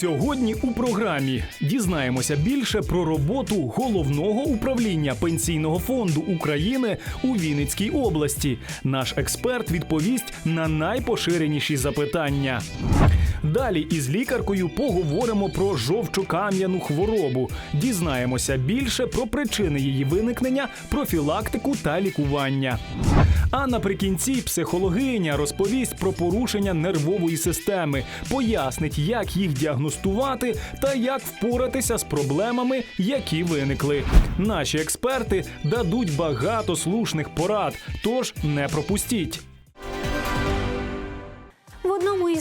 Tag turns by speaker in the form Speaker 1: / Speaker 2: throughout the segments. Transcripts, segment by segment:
Speaker 1: Сьогодні у програмі дізнаємося більше про роботу головного управління пенсійного фонду України у Вінницькій області. Наш експерт відповість на найпоширеніші запитання. Далі із лікаркою поговоримо про жовчокам'яну хворобу. Дізнаємося більше про причини її виникнення, профілактику та лікування. А наприкінці психологиня розповість про порушення нервової системи, пояснить, як їх діагностувати та як впоратися з проблемами, які виникли. Наші експерти дадуть багато слушних порад, тож не пропустіть.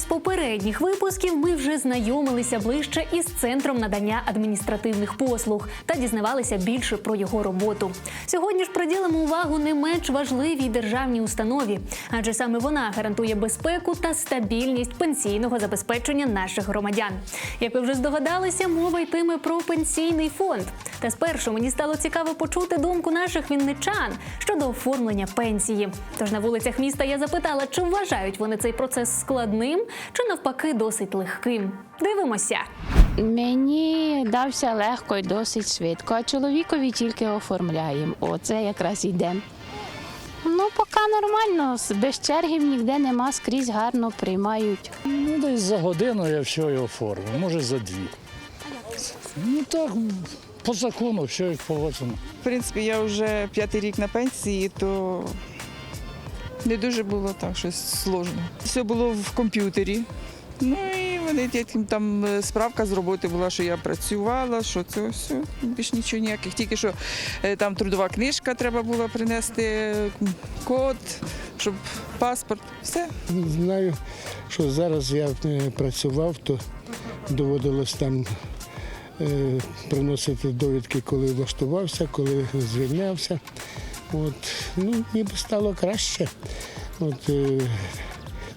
Speaker 2: Попередніх випусків ми вже знайомилися ближче із центром надання адміністративних послуг та дізнавалися більше про його роботу. Сьогодні ж приділимо увагу не менш важливій державній установі, адже саме вона гарантує безпеку та стабільність пенсійного забезпечення наших громадян. Як ви вже здогадалися, мова йтиме про пенсійний фонд. Та спершу мені стало цікаво почути думку наших вінничан щодо оформлення пенсії. Тож на вулицях міста я запитала, чи вважають вони цей процес складним, чи навпаки досить легким. Дивимося.
Speaker 3: Мені дався легко і досить швидко, а чоловікові тільки оформляємо. Оце якраз йде. Ну, поки нормально, без чергів ніде нема, скрізь гарно приймають.
Speaker 4: Ну, десь за годину я все і оформив, може за дві. Ну так, по закону, все як положено.
Speaker 5: В принципі, я вже п'ятий рік на пенсії, то не дуже було так щось сложно. Все було в комп'ютері. Ну і вони там е, справка з роботи була, що я працювала, що це все. Більш нічого ніяких. Тільки що е, там трудова книжка треба було принести, код, щоб паспорт. Все.
Speaker 6: Знаю, що зараз я е, працював, то доводилось там приносити довідки, коли влаштувався, коли звільнявся. От, ну, ніби стало краще. От, е,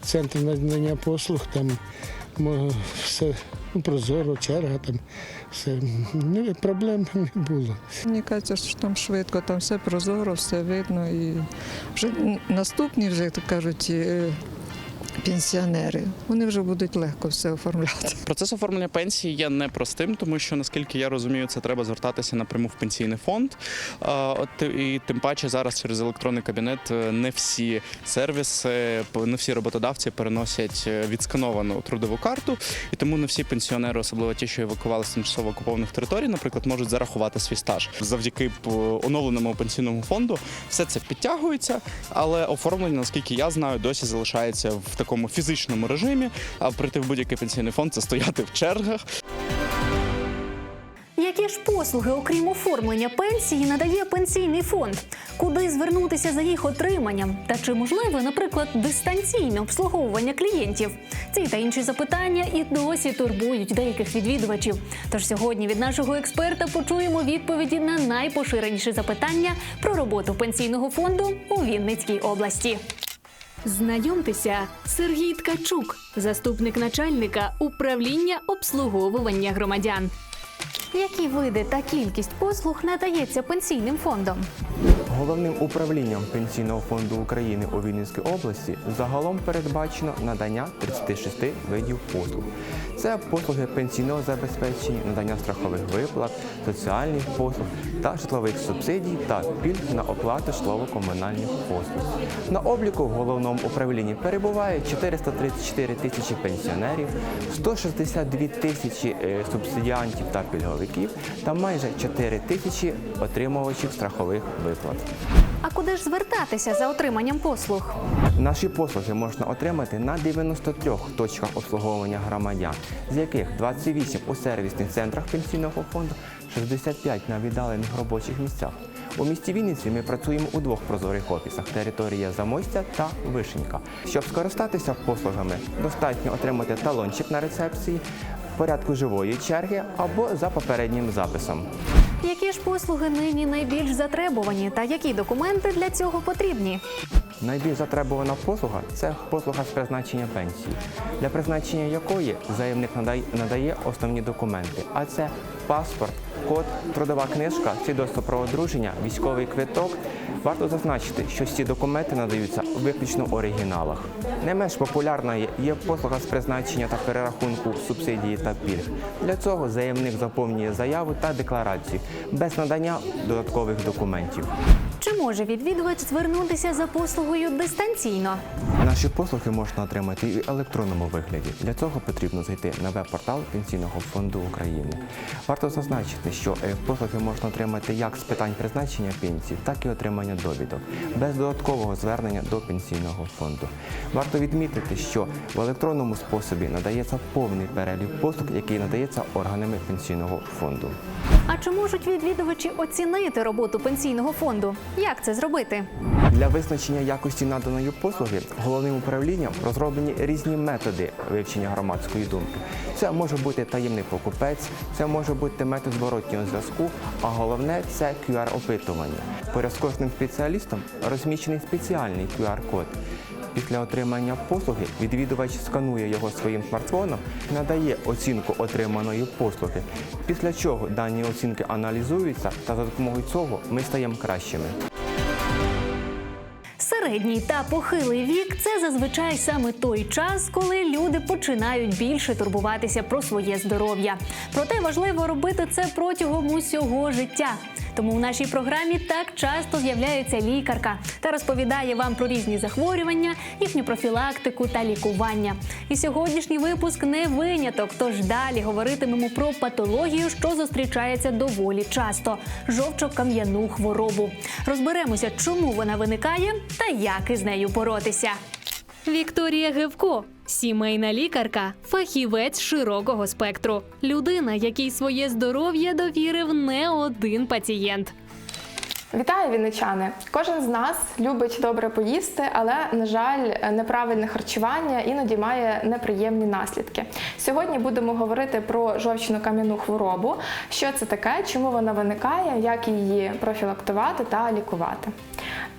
Speaker 6: центр надання послуг, там все ну, прозоро, черга, там все. Ну, проблем не було.
Speaker 7: Мені кажеться, що там швидко, там все прозоро, все видно. І вже наступні, вже, то кажуть, е, пенсіонери, вони вже будуть легко все оформляти.
Speaker 8: Процес оформлення пенсії є непростим, тому що наскільки я розумію, це треба звертатися напряму в пенсійний фонд. От і тим паче зараз через електронний кабінет е, не всі сервіси, не всі роботодавці переносять е, відскановану трудову карту, і тому не всі пенсіонери, особливо ті, що евакували з тимчасово окупованих територій, наприклад, можуть зарахувати свій стаж. Завдяки оновленому пенсійному фонду все це підтягується, але оформлення, наскільки я знаю, досі залишається в такому фізичному режимі. А прийти в будь-який пенсійний фонд це стояти в чергах.
Speaker 2: Які ж послуги, окрім оформлення пенсії, надає пенсійний фонд? Куди звернутися за їх отриманням? Та чи можливе, наприклад, дистанційне обслуговування клієнтів? Ці та інші запитання і досі турбують деяких відвідувачів. Тож сьогодні від нашого експерта почуємо відповіді на найпоширеніші запитання про роботу пенсійного фонду у Вінницькій області. Знайомтеся, Сергій Ткачук, заступник начальника управління обслуговування громадян. Які види та кількість послуг надається пенсійним фондом?
Speaker 9: Головним управлінням Пенсійного фонду України у Вінницькій області загалом передбачено надання 36 видів послуг. Це послуги пенсійного забезпечення, надання страхових виплат, соціальних послуг та житлових субсидій та пільг на оплату житлово-комунальних послуг. На обліку в головному управлінні перебуває 434 тисячі пенсіонерів, 162 тисячі е, субсидіантів та пільговиків та майже 4 тисячі отримувачів страхових виплат.
Speaker 2: А куди ж звертатися за отриманням послуг?
Speaker 9: Наші послуги можна отримати на 93 точках обслуговування громадян, з яких 28 у сервісних центрах пенсійного фонду, 65 на віддалених робочих місцях. У місті Вінниці ми працюємо у двох прозорих офісах територія Замостя та Вишенька. Щоб скористатися послугами, достатньо отримати талончик на рецепції, в порядку живої черги або за попереднім записом.
Speaker 2: Які ж послуги нині найбільш затребувані та які документи для цього потрібні?
Speaker 9: Найбільш затребувана послуга це послуга з призначення пенсії, для призначення якої заявник надає основні документи, а це паспорт, QR-код, трудова книжка, свідоцтво про одруження, військовий квиток. Варто зазначити, що всі документи надаються виключно в оригіналах. Не менш популярною є послуга з призначення та перерахунку субсидії та пільг. Для цього заявник заповнює заяву та декларацію без надання додаткових документів.
Speaker 2: Може відвідувач звернутися за послугою дистанційно?
Speaker 9: Наші послуги можна отримати і в електронному вигляді. Для цього потрібно зайти на веб-портал Пенсійного фонду України. Варто зазначити, що е, послуги можна отримати як з питань призначення пенсії, так і отримання довідок, без додаткового звернення до пенсійного фонду. Варто відмітити, що в електронному способі надається повний перелік послуг, який надається органами пенсійного фонду.
Speaker 2: А чи можуть відвідувачі оцінити роботу пенсійного фонду? Як це зробити?
Speaker 9: Для визначення якості наданої послуги головним управлінням розроблені різні методи вивчення громадської думки. Це може бути таємний покупець, це може бути метод зворотнього зв'язку, а головне це QR-опитування. Поряд з кожним спеціалістом розміщений спеціальний QR-код. Після отримання послуги відвідувач сканує його своїм смартфоном, надає оцінку отриманої послуги. Після чого дані оцінки аналізуються, та за допомогою цього ми стаємо кращими.
Speaker 2: Середній та похилий вік це зазвичай саме той час, коли люди починають більше турбуватися про своє здоров'я. Проте важливо робити це протягом усього життя. Тому в нашій програмі так часто з'являється лікарка та розповідає вам про різні захворювання, їхню профілактику та лікування. І сьогоднішній випуск не виняток. Тож далі говоритимемо про патологію, що зустрічається доволі часто жовчокам'яну хворобу. Розберемося, чому вона виникає та як із нею боротися. Вікторія Гевко, сімейна лікарка, фахівець широкого спектру, людина, якій своє здоров'я довірив не один пацієнт.
Speaker 10: Вітаю, вінничани! Кожен з нас любить добре поїсти, але, на жаль, неправильне харчування іноді має неприємні наслідки. Сьогодні будемо говорити про жовчно-кам'яну хворобу, що це таке, чому вона виникає, як її профілактувати та лікувати.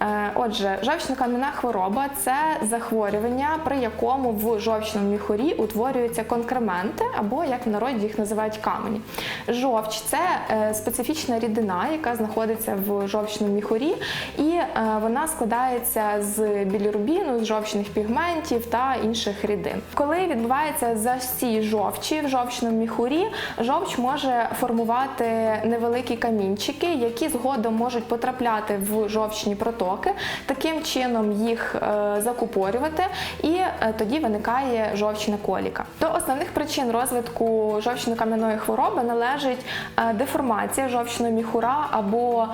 Speaker 10: Е, Отже, жовчно-кам'яна хвороба це захворювання, при якому в жовчному міхурі утворюються конкременти, або як в народі їх називають камені. Жовч це е, специфічна рідина, яка знаходиться в жовчному міхурі, і е, вона складається з білірубіну, з жовчних пігментів та інших рідин. Коли відбувається засій жовчі в жовчному міхурі, жовч може формувати невеликі камінчики, які згодом можуть потрапляти в жовчні протоки, таким чином їх е, закупорювати, і е, тоді виникає жовчна коліка. До основних причин розвитку жовчно-кам'яної хвороби належить деформація жовчного міхура або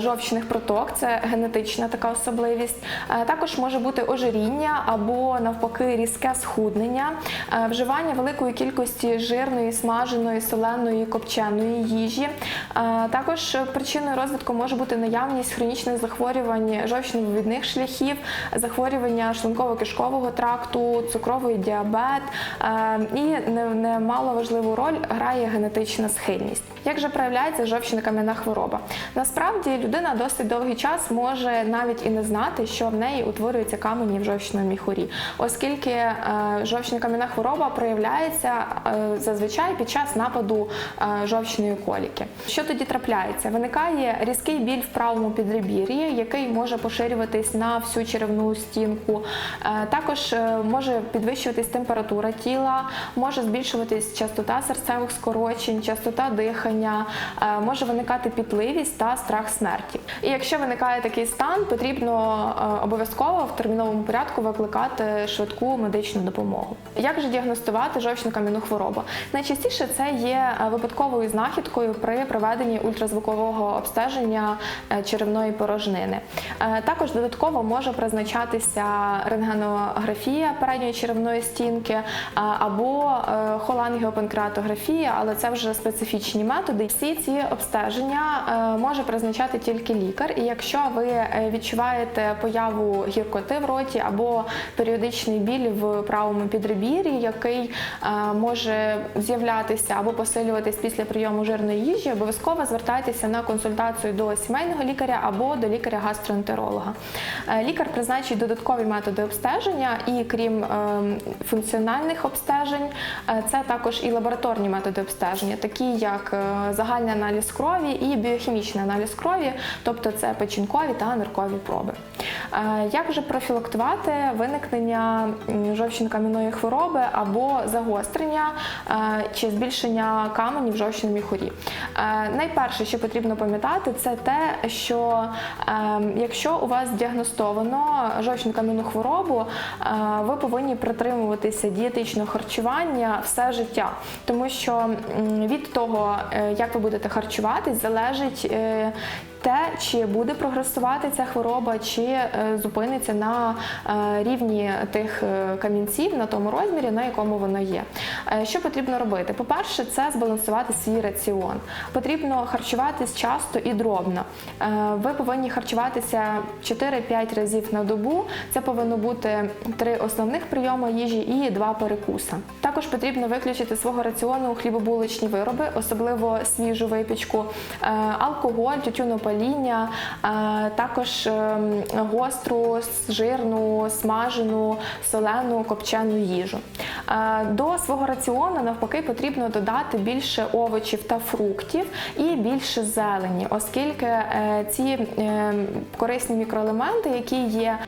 Speaker 10: жовчних проток, це генетична така особливість. Е, Також може бути ожиріння або навпаки різке схуднення, е, вживання великої кількості жирної, смаженої, соленої, копченої їжі. Е, Також причиною розвитку може бути наявність хронічних захворювань жовчно-вивідних шляхів, захворювання шлунково-кишкового тракту, цукровий діабет і не- немало важливу роль грає генетична схильність. Як же проявляється жовчно-кам'яна хвороба? Насправді людина досить довгий час може навіть і не знати, що в неї утворюються камені в жовчному міхурі, оскільки е, жовчно-кам'яна хвороба проявляється е, зазвичай під час нападу е, жовчної коліки. Що тоді трапляється? Виникає різкий біль в правому підребір'ї, який може поширюватись на всю черевну стінку. Також може підвищуватись температура тіла, може збільшуватись частота серцевих скорочень, частота дихання, може виникати пітливість та страх смерті. І якщо виникає такий стан, потрібно е, обов'язково в терміновому порядку викликати швидку медичну допомогу. Як же діагностувати жовчно-кам'яну хворобу? Найчастіше це є е, випадковою знахідкою при проведенні ультразвукового обстеження е, черевної порожнини. Також додатково може призначатися рентгенографія передньої черевної стінки або холангіопанкреатографія, але це вже специфічні методи. Всі ці обстеження може призначати тільки лікар. І якщо ви е, відчуваєте появу гіркоти в роті або періодичний біль в правому підребір'ї, який е, може з'являтися або посилюватись після прийому жирної їжі, обов'язково звертайтеся на консультацію до сімейного лікаря або до лікаря-гастроентеролога. Е, Лікар призначить додаткові методи обстеження, і крім е, функціональних обстежень, це також і лабораторні методи обстеження, такі як загальний аналіз крові і біохімічний аналіз крові, тобто це печінкові та ниркові проби. Е, Як же профілактувати виникнення жовчно-кам'яної хвороби або загострення е, чи збільшення каменів в жовчному міхурі? Е, Найперше, що потрібно пам'ятати, це те, що якщо у вас діагностовано жовчно-кам'яну хворобу, ви повинні притримуватися дієтичного харчування все життя, тому що від того, як ви будете харчуватись, залежить. Те, чи буде прогресувати ця хвороба, чи е, зупиниться на е, рівні тих е, камінців на тому розмірі, на якому воно є. Що потрібно робити? По-перше, це збалансувати свій раціон. Потрібно харчуватись часто і дробно. Ви повинні харчуватися 4-5 разів на добу. Це повинно бути три основних прийоми їжі і два перекуса. Також потрібно виключити з свого раціону хлібобуличні вироби, особливо свіжу випічку, алкоголь, тютюнопаління, е, також ем, гостру, жирну, смажену, солену, копчену їжу. Е, До свого раціону навпаки потрібно додати більше овочів та фруктів і більше зелені, оскільки е, ці е, корисні мікроелементи, які є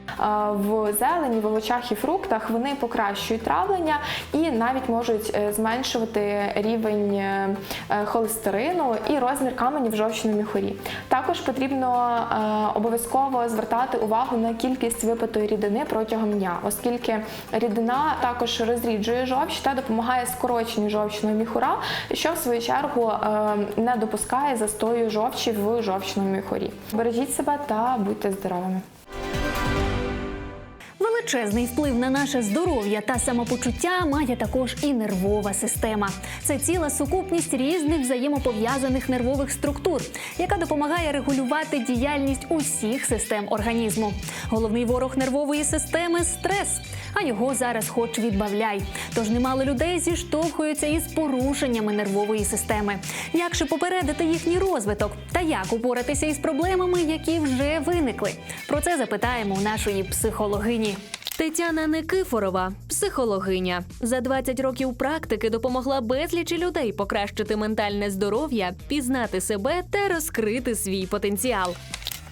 Speaker 10: в зелені, в овочах і фруктах, вони покращують травлення і навіть можуть зменшувати рівень холестерину і розмір каменів в жовчному міхурі. Також потрібно е, обов'язково звертати увагу на кількість випитої рідини протягом дня, оскільки рідина також розріджує жовч та допомагає скороченню жовчного міхура, що в свою чергу е, не допускає застою жовчі в жовчному міхурі. Бережіть себе та будьте здоровими.
Speaker 2: Величезний вплив на наше здоров'я та самопочуття має також і нервова система. Це ціла сукупність різних взаємопов'язаних нервових структур, яка допомагає регулювати діяльність усіх систем організму. Головний ворог нервової системи стрес. А його зараз хоч відбавляй. Тож немало людей зіштовхуються із порушеннями нервової системи. Як же попередити їхній розвиток та як упоратися із проблемами, які вже виникли? Про це запитаємо у нашої психологині.
Speaker 11: Тетяна Никифорова, психологиня, за 20 років практики допомогла безлічі людей покращити ментальне здоров'я, пізнати себе та розкрити свій потенціал.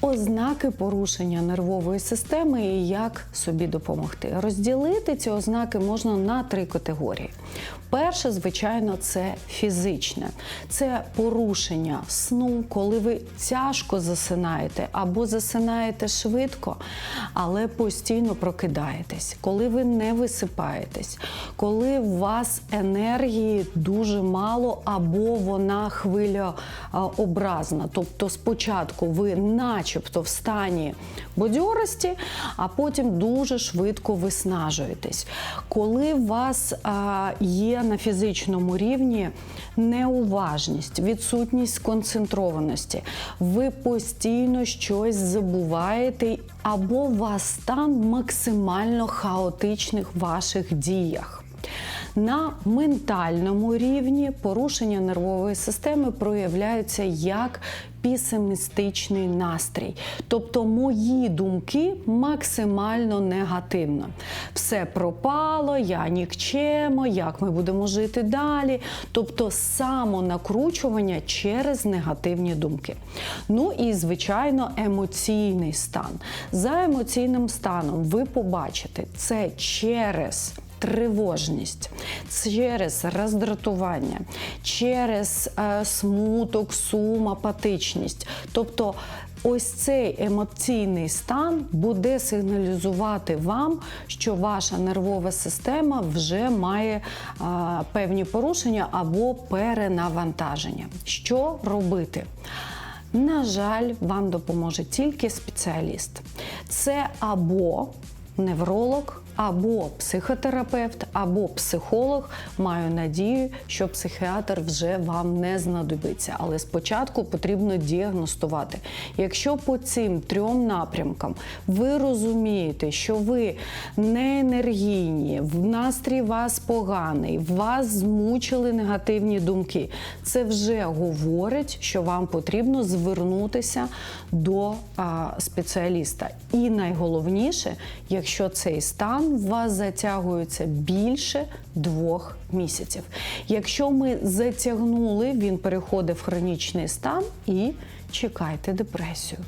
Speaker 12: Ознаки порушення нервової системи і як собі допомогти. Розділити ці ознаки можна на три категорії. Перше, звичайно, це фізичне, це порушення сну, коли ви тяжко засинаєте або засинаєте швидко, але постійно прокидаєтесь, коли ви не висипаєтесь, коли у вас енергії дуже мало або вона хвилеобразна. Тобто спочатку ви начебто в стані бадьорості, а потім дуже швидко виснажуєтесь. Коли у вас є на фізичному рівні неуважність, відсутність сконцентрованості, ви постійно щось забуваєте, або у вас стан максимально хаотичних ваших діях. На ментальному рівні порушення нервової системи проявляються як песимістичний настрій. Тобто мої думки максимально негативно. Все пропало, я нікчемо, як ми будемо жити далі. Тобто самонакручування через негативні думки. Ну і, звичайно, емоційний стан. За емоційним станом ви побачите це через тривожність, через роздратування, через е, смуток, сум, апатичність. Тобто ось цей емоційний стан буде сигналізувати вам, що ваша нервова система вже має е, певні порушення або перенавантаження. Що робити? На жаль, вам допоможе тільки спеціаліст. Це або невролог, або психотерапевт, або психолог. Маю надію, що психіатр вже вам не знадобиться. Але спочатку потрібно діагностувати. Якщо по цим трьом напрямкам ви розумієте, що ви не енергійні, в настрій вас поганий, вас змучили негативні думки, це вже говорить, що вам потрібно звернутися до а, спеціаліста. І найголовніше, якщо цей стан у вас затягується більше двох місяців. Якщо ми затягнули, він переходить в хронічний стан і чекайте депресію.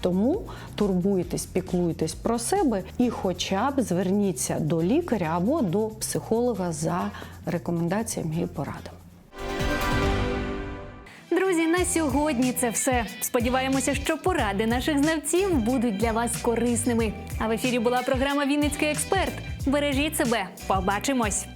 Speaker 12: Тому турбуйтесь, піклуйтесь про себе і, хоча б зверніться до лікаря або до психолога за рекомендаціями і порадами.
Speaker 2: На сьогодні це все. Сподіваємося, що поради наших знавців будуть для вас корисними. А в ефірі була програма Вінницький експерт. Бережіть себе. Побачимось.